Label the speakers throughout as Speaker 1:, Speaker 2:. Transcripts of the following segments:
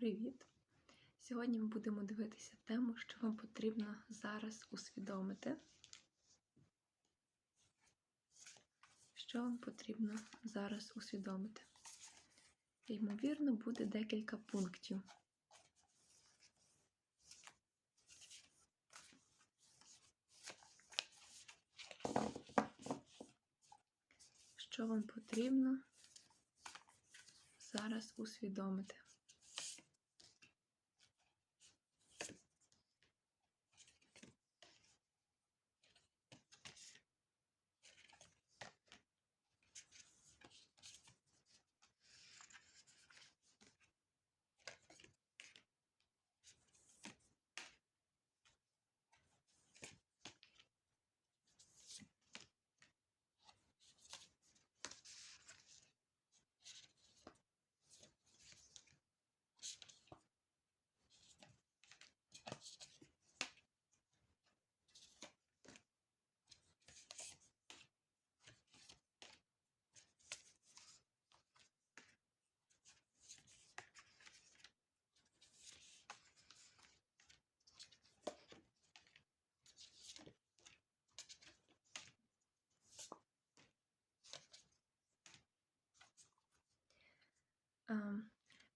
Speaker 1: Привіт! Сьогодні ми будемо дивитися тему, що вам потрібно зараз усвідомити. Що вам потрібно зараз усвідомити? Ймовірно, буде декілька пунктів. Що вам потрібно зараз усвідомити?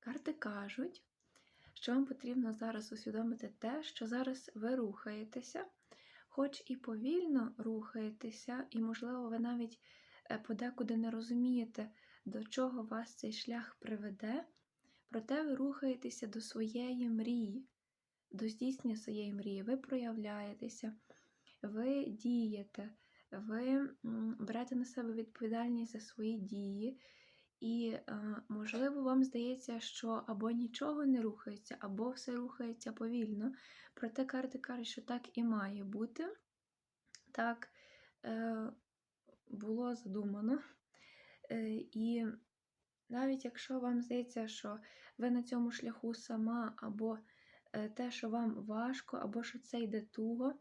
Speaker 1: Карти кажуть, що вам потрібно зараз усвідомити те, що зараз ви рухаєтеся, хоч і повільно рухаєтеся, і, можливо, ви навіть е, подекуди не розумієте, до чого вас цей шлях приведе, проте ви рухаєтеся до своєї мрії, до здійснення своєї мрії, ви проявляєтеся, ви дієте, ви берете на себе відповідальність за свої дії. І, е, можливо, вам здається, що або нічого не рухається, або все рухається повільно. Проте карти кажуть, що так і має бути. Так е, було задумано. Е, і навіть якщо вам здається, що ви на цьому шляху сама, або те, що вам важко, або що це йде туго,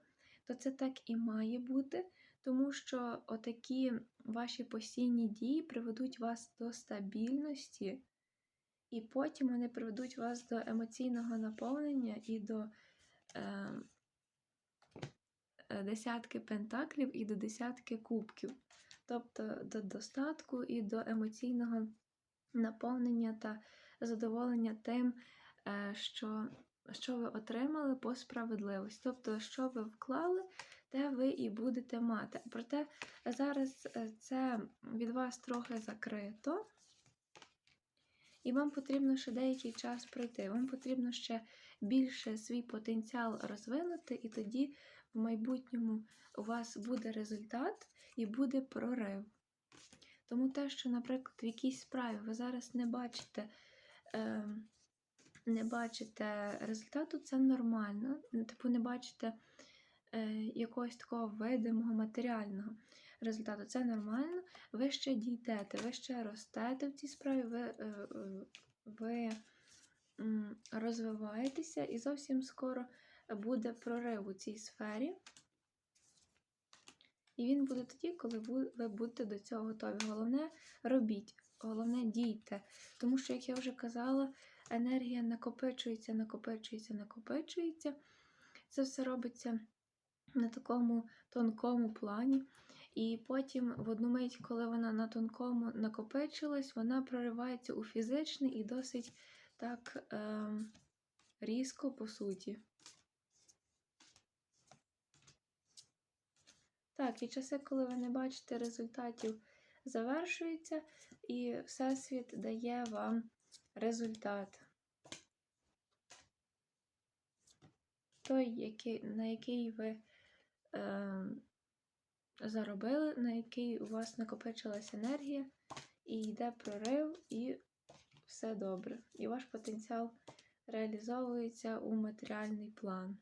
Speaker 1: то це так і має бути, тому що отакі ваші постійні дії приведуть вас до стабільності, і потім вони приведуть вас до емоційного наповнення і до е, е, десятки пентаклів і до десятки кубків, тобто до достатку і до емоційного наповнення та задоволення тим, е, що що ви отримали по справедливості. Тобто, що ви вклали, те ви і будете мати. Проте зараз е, це від вас трохи закрито, і вам потрібно ще деякий час пройти. Вам потрібно ще більше свій потенціал розвинути, і тоді в майбутньому у вас буде результат і буде прорив. Тому те, що, наприклад, в якійсь справі ви зараз не бачите. Е, не бачите результату, це нормально. Типу, не бачите якогось такого видимого матеріального результату. Це нормально. Ви ще дійдете, ви ще ростете в цій справі, ви, е, ви розвиваєтеся і зовсім скоро буде прорив у цій сфері. І він буде тоді, коли ви будете до цього готові. Головне, робіть, головне дійте. Тому що, як я вже казала, енергія накопичується, накопичується, накопичується. Це все робиться на такому тонкому плані. І потім, в одну мить, коли вона на тонкому накопичилась, вона проривається у фізичний і досить так е, різко по суті. Так, і часи, коли ви не бачите результатів, завершуються, і Всесвіт дає вам результат. Той, який, на який ви заробили, на який у вас накопичилась енергія, і йде прорив, і все добре. І ваш потенціал реалізовується у матеріальний план.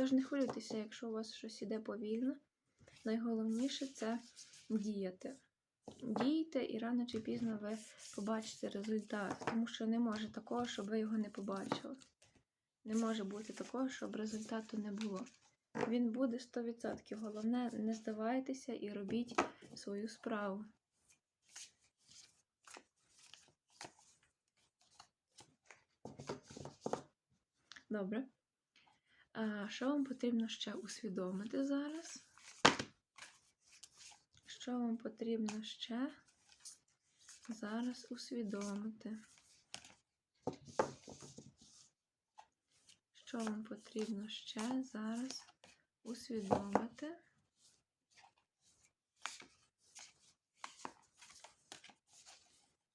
Speaker 1: Тож не хвилюйтеся, якщо у вас щось іде повільно. Найголовніше це діяти. дійте, і рано чи пізно ви побачите результат. Тому що не може такого, щоб ви його не побачили. Не може бути такого, щоб результату не було. Він буде 100%. Головне, не здавайтеся і робіть свою справу. Добре. Що вам потрібно ще усвідомити зараз? Що вам потрібно ще зараз усвідомити? Що вам потрібно ще зараз усвідомити?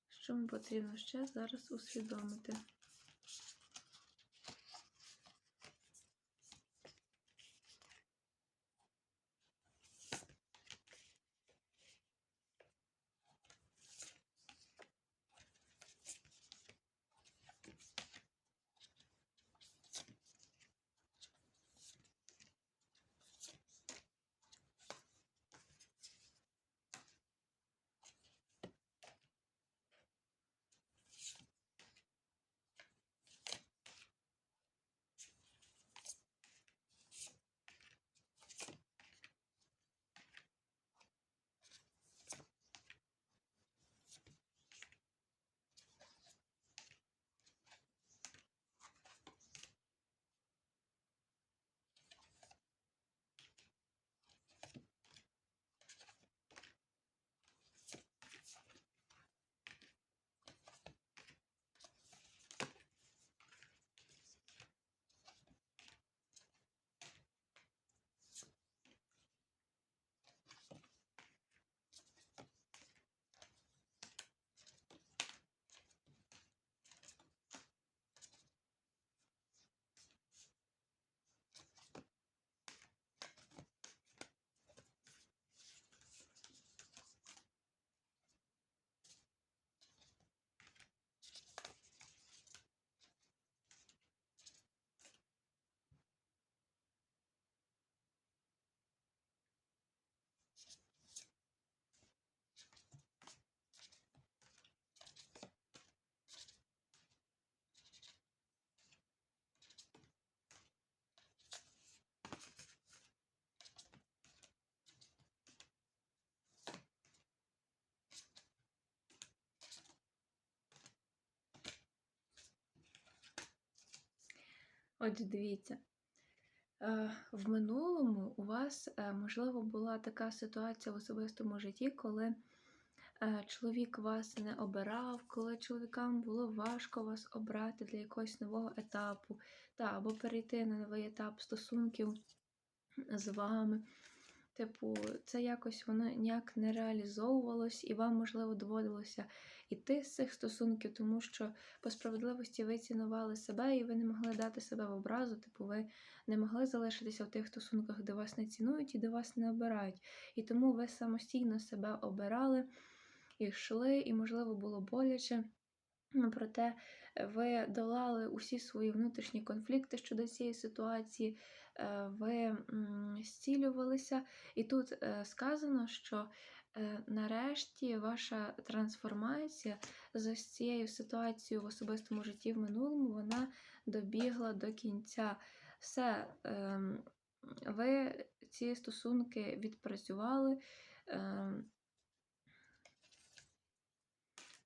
Speaker 1: Що вам потрібно ще зараз усвідомити? Отже, дивіться, е, в минулому у вас, е, можливо, була така ситуація в особистому житті, коли е, чоловік вас не обирав, коли чоловікам було важко вас обрати для якогось нового етапу, та, або перейти на новий етап стосунків з вами. Типу, це якось воно ніяк не реалізовувалось, і вам, можливо, доводилося йти з цих стосунків, тому що по справедливості ви цінували себе і ви не могли дати себе в образу. Типу, ви не могли залишитися в тих стосунках, де вас не цінують і де вас не обирають. І тому ви самостійно себе обирали і йшли, і, можливо, було боляче. Проте ви долали усі свої внутрішні конфлікти щодо цієї ситуації, е, ви зцілювалися. І тут е, сказано, що е, нарешті ваша трансформація з цією ситуацією в особистому житті в минулому вона добігла до кінця. Все, ем, ви ці стосунки відпрацювали.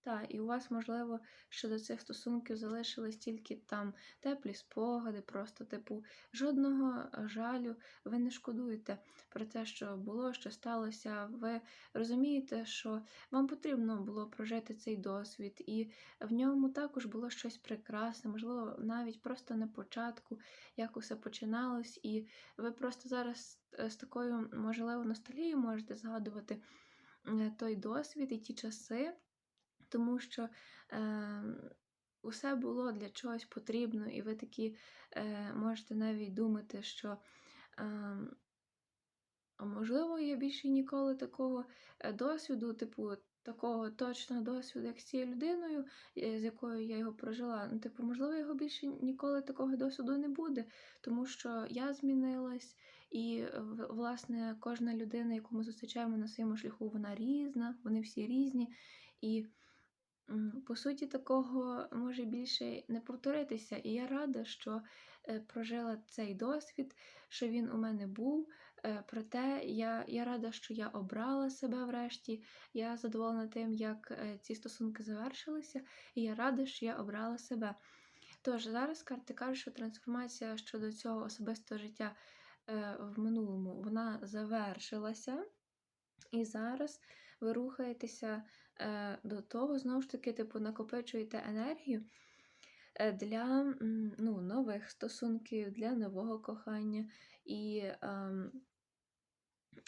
Speaker 1: Ем, та, і у вас, можливо, щодо цих стосунків залишились тільки там теплі спогади, просто, типу, жодного жалю ви не шкодуєте про те, що було, що сталося. Ви розумієте, що вам потрібно було прожити цей досвід, і в ньому також було щось прекрасне, можливо, навіть просто на початку, як усе починалось, і ви просто зараз з такою, можливо, ностальгією можете згадувати е, той досвід і ті часи тому що е, усе було для чогось потрібно, і ви такі е, можете навіть думати, що. Е, можливо, я більше ніколи такого е, досвіду, типу, такого точного досвіду, як з цією людиною, е, з якою я його прожила. Ну, типу, можливо, його більше ніколи такого досвіду не буде, тому що я змінилась, І, власне, кожна людина, яку ми зустрічаємо на своєму шляху, вона різна, вони всі різні. І, по суті, такого може більше не повторитися. І я рада, що е, прожила цей досвід, що він у мене був. Е, Проте я, я рада, що я обрала себе врешті. Я задоволена тим, як е, ці стосунки завершилися, і я рада, що я обрала себе. Тож зараз карти кажуть, що трансформація щодо цього особистого життя в минулому вона завершилася, і зараз ви рухаєтеся до того, знову ж таки, типу, накопичуєте енергію е, для ну, нових стосунків, для нового кохання. І ем,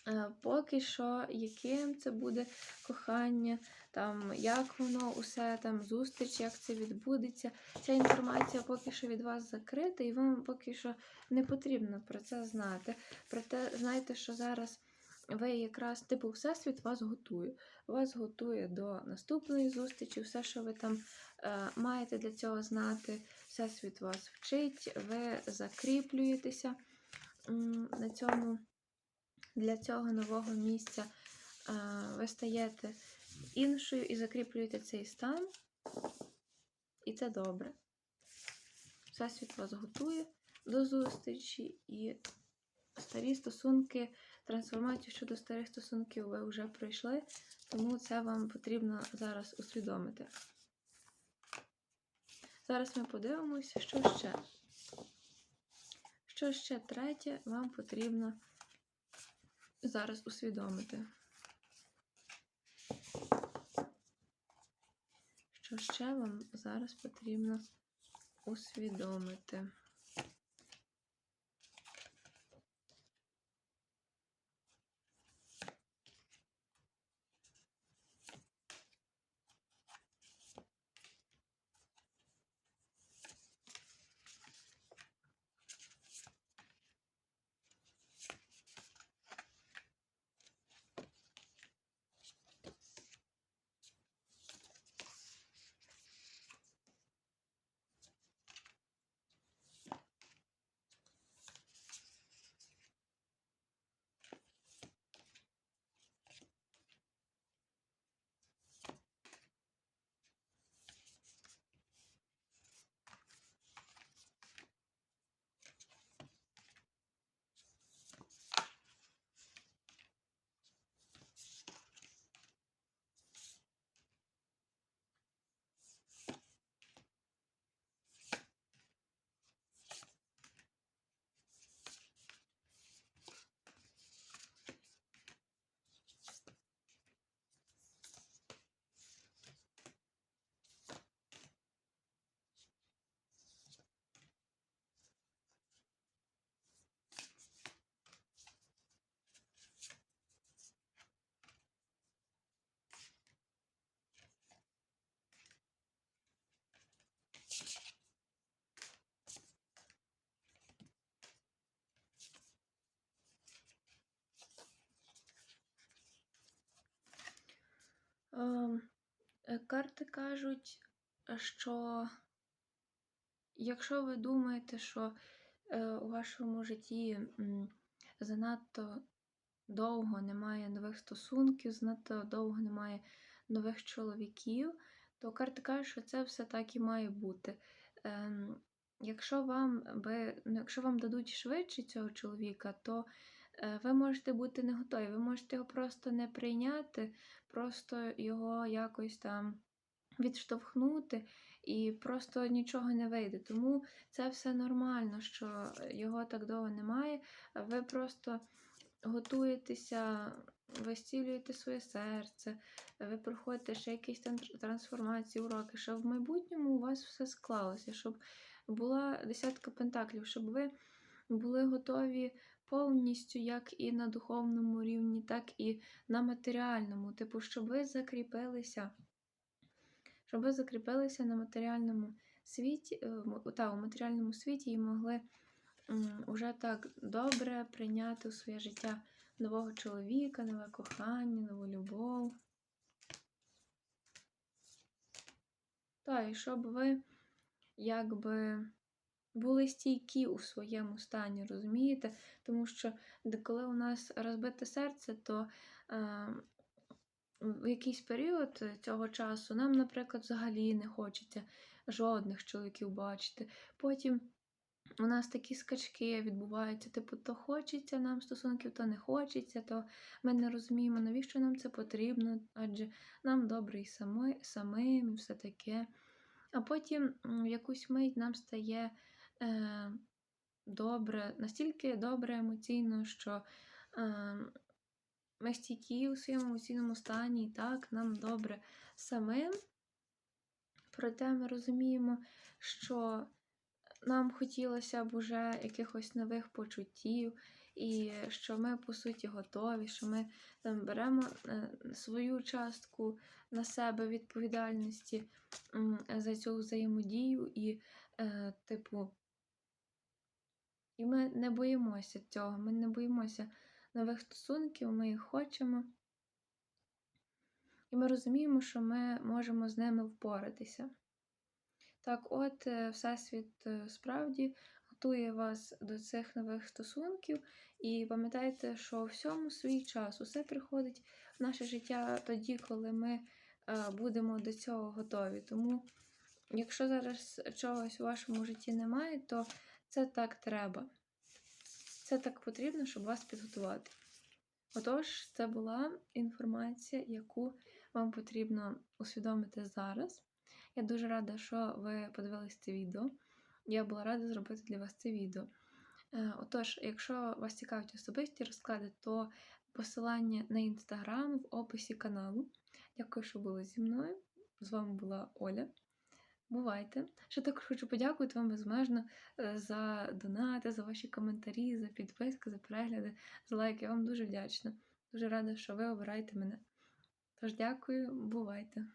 Speaker 1: е, поки що, яким це буде кохання, там, як воно усе там, зустріч, як це відбудеться. Ця інформація поки що від вас закрита, і вам поки що не потрібно про це знати. Проте знайте, що зараз ви якраз, типу, Всесвіт вас готує. Вас готує до наступної зустрічі, все, що ви там е, маєте для цього знати, Всесвіт вас вчить, ви закріплюєтеся на цьому, для цього нового місця. Е, ви стаєте іншою і закріплюєте цей стан. І це добре. Всесвіт вас готує до зустрічі і старі стосунки, трансформацію щодо старих стосунків ви вже пройшли, тому це вам потрібно зараз усвідомити. Зараз ми подивимося, що ще. Що ще третє вам потрібно зараз усвідомити. Що ще вам зараз потрібно усвідомити? Карти кажуть, що якщо ви думаєте, що е, у вашому житті занадто довго немає нових стосунків, занадто довго немає нових чоловіків, то карти кажуть, що це все так і має бути. Ем, Якщо вам, ну, якщо вам дадуть швидше цього чоловіка, то е, ви можете бути не готові, ви можете його просто не прийняти, просто його якось там відштовхнути і просто нічого не вийде. Тому це все нормально, що його так довго немає. Ви просто готуєтеся, ви зцілюєте своє серце, ви проходите ще якісь там трансформації, уроки, щоб в майбутньому у вас все склалося, щоб була десятка пентаклів, щоб ви були готові повністю як і на духовному рівні, так і на матеріальному. Типу, щоб ви закріпилися, щоб ви закріпилися на матеріальному світі, е, та, у матеріальному світі і могли м, уже так добре прийняти у своє життя нового чоловіка, нове кохання, нову любов. Так, і щоб ви якби були стійкі у своєму стані, розумієте? Тому що коли у нас розбите серце, то е, в якийсь період цього часу нам, наприклад, взагалі не хочеться жодних чоловіків бачити. Потім у нас такі скачки відбуваються, типу, то хочеться нам стосунків, то не хочеться, то ми не розуміємо, навіщо нам це потрібно, адже нам добре і самим, і все таке. А потім в якусь мить нам стає е, добре, настільки добре емоційно, що е, ми стійкі у своєму емоційному стані, і так, нам добре самим. Проте ми розуміємо, що нам хотілося б уже якихось нових почуттів, і що ми, по суті, готові, що ми там беремо е, свою частку на себе відповідальності за цю взаємодію, і, е, типу, і ми не боїмося цього, ми не боїмося нових стосунків, ми їх хочемо. І ми розуміємо, що ми можемо з ними впоратися. Так, от, е, Всесвіт е, справді готує вас до цих нових стосунків, і пам'ятайте, що всьому свій час усе приходить в наше життя тоді, коли ми е, будемо до цього готові. Тому, якщо зараз чогось у вашому житті немає, то це так треба. Це так потрібно, щоб вас підготувати. Отож, це була інформація, яку вам потрібно усвідомити зараз. Я дуже рада, що ви подивились це відео. Я була рада зробити для вас це відео. Е, Отож, якщо вас цікавить особисті розклади, то посилання на інстаграм в описі каналу. Дякую, що були зі мною. З вами була Оля. Бувайте! Ще також хочу подякувати вам безмежно е, за донати, за ваші коментарі, за підписки, за перегляди, за лайки. Я вам дуже вдячна. Дуже рада, що ви обираєте мене. Тож дякую, бувайте!